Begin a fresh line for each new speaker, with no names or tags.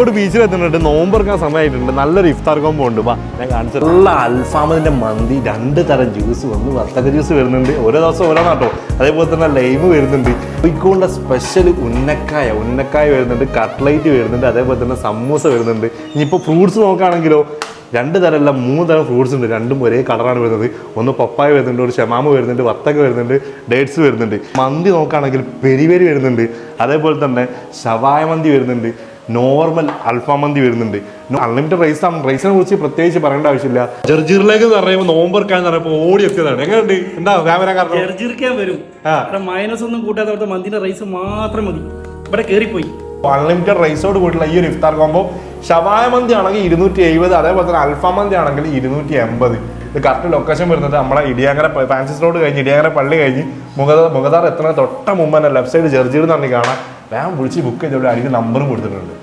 ഒരു ബീച്ചിൽ എത്തുന്നുണ്ട്. നോമ്പറക്കാൻ സമയമായിട്ടുണ്ട്. നല്ലൊരു ഇഫ്താർ കോമ്പോ ഉണ്ട്. വാ ഞാൻ കാണിച്ചു നല്ല അൽഫാമതിന്റെ മന്തി രണ്ട് തരം ജ്യൂസ് വന്ന് വർത്തക ജ്യൂസ് വരുന്നുണ്ട്. ഓരോ ദിവസം ഓരോ നാട്ടോ അതേപോലെ തന്നെ ലൈമ് വരുന്നുണ്ട്. കോഴിക്കോടിന്റെ സ്പെഷ്യൽ ഉന്നക്കായ ഉന്നക്കായ വരുന്നുണ്ട്. കട്ട്ലൈറ്റ് വരുന്നുണ്ട്. അതേപോലെ തന്നെ സമൂസ വരുന്നുണ്ട്. ഇനിയിപ്പോൾ ഫ്രൂട്ട്സ് നോക്കുകയാണെങ്കിലോ രണ്ട് തരമല്ല മൂന്ന് തരം ഫ്രൂട്ട്സ് ഉണ്ട്. രണ്ടും ഒരേ കളറാണ് വരുന്നത്. ഒന്ന് പപ്പായ വരുന്നുണ്ട് ഒരു ഷമാമ വരുന്നുണ്ട് വത്തക്ക വരുന്നുണ്ട് ഡേറ്റ്സ് വരുന്നുണ്ട്. മന്തി നോക്കുകയാണെങ്കിൽ പെരി പെരി വരുന്നുണ്ട്. അതേപോലെ തന്നെ ശവായ മന്തി വരുന്നുണ്ട്. നോർമൽ അൽഫാം മന്തി വരുന്നുണ്ട്. അൺലിമിറ്റഡ് റൈസ് ആണ്. റൈസിനെ കുറിച്ച് പ്രത്യേകിച്ച് പറയേണ്ട ആവശ്യമില്ല. ജർജിറിലേക്ക് എന്ന് പറയുമ്പോൾ നോമ്പർക്കാന്ന് പറയുമ്പോൾ ഓടി എത്തിയതാണ്. എങ്ങനെയുണ്ട്? എന്താ ക്യാമറ കാരണം?
ജർജിറിക്കാൻ വരും. മൈനസ് ഒന്നും കൂട്ടാത്ത അവിടുത്തെ മന്തിന്റെ റൈസ് മാത്രം മതി. ഇവിടെ കേറിപ്പോയി.
അൺലിമിറ്റഡ് റൈസോട് കൂടിയുള്ള ഈ ഒരു ഇഫ്താർ കോമ്പോ ഷവായ മന്തി ആണെങ്കിൽ ഇരുന്നൂറ്റി എഴുപത് അതേപോലെ തന്നെ അൽഫാം മന്തി ആണെങ്കിൽ ഇരുന്നൂറ്റി എൺപത്. ഇത് കറക്റ്റ് ലൊക്കേഷൻ വരുന്നത് നമ്മളെ ഇടിയാങ്ങര ഫാൻസിസ് റോഡ് കഴിഞ്ഞ് ഇടിയാങ്ങര പള്ളി കഴിഞ്ഞ് മുഖത മുഖതാർ എത്തുന്ന തൊട്ട മുമ്പ് തന്നെ ലെഫ്റ്റ് സൈഡ് ജർജിയിൽ എന്ന് പറഞ്ഞ് കാണാം വേഗം വിളിച്ച് ബുക്ക് ചെയ്തോളൂ. അതിന് നമ്പറും കൊടുത്തിട്ടുണ്ട്.